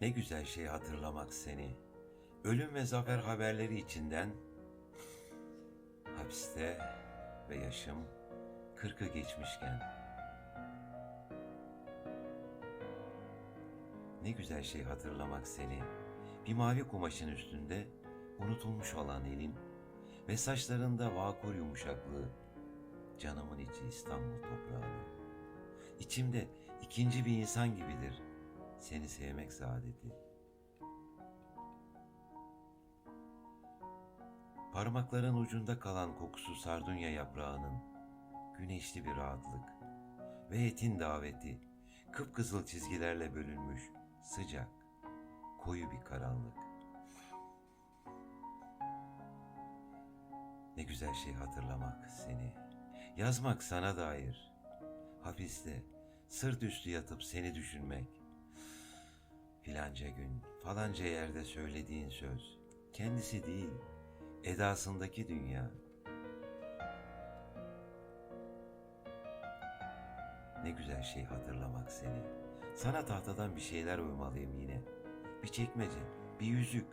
Ne güzel şey hatırlamak seni. Ölüm ve zafer haberleri içinden hapiste ve yaşım kırkı geçmişken. Ne güzel şey hatırlamak seni. Bir mavi kumaşın üstünde unutulmuş olan elin ve saçlarında vakur yumuşaklığı. Canımın içi İstanbul toprağını. İçimde ikinci bir insan gibidir. Seni sevmek saadeti. Parmakların ucunda kalan kokusu sardunya yaprağının, güneşli bir rahatlık ve etin daveti, kıpkızıl çizgilerle bölünmüş, sıcak, koyu bir karanlık. Ne güzel şey hatırlamak seni, yazmak sana dair, hapiste, sırt üstü yatıp seni düşünmek, filanca gün, falanca yerde söylediğin söz, kendisi değil, edasındaki dünya. Ne güzel şey hatırlamak seni. Sana tahtadan bir şeyler oymalıyım yine. Bir çekmece, bir yüzük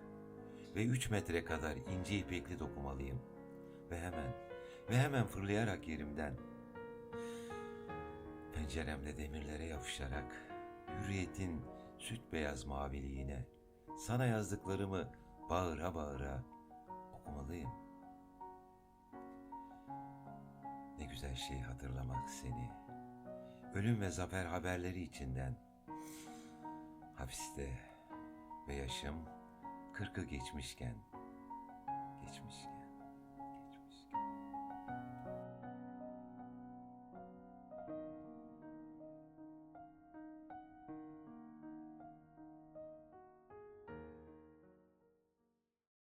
ve üç metre kadar ince ipekli dokumalıyım. Ve hemen, ve hemen fırlayarak yerimden, penceremde demirlere yapışarak, hürriyetin süt beyaz maviliğine, sana yazdıklarımı bağıra bağıra okumalıyım. Ne güzel şey hatırlamak seni. Ölüm ve zafer haberleri içinden. Hapiste ve yaşım kırkı geçmişken. Geçmişken.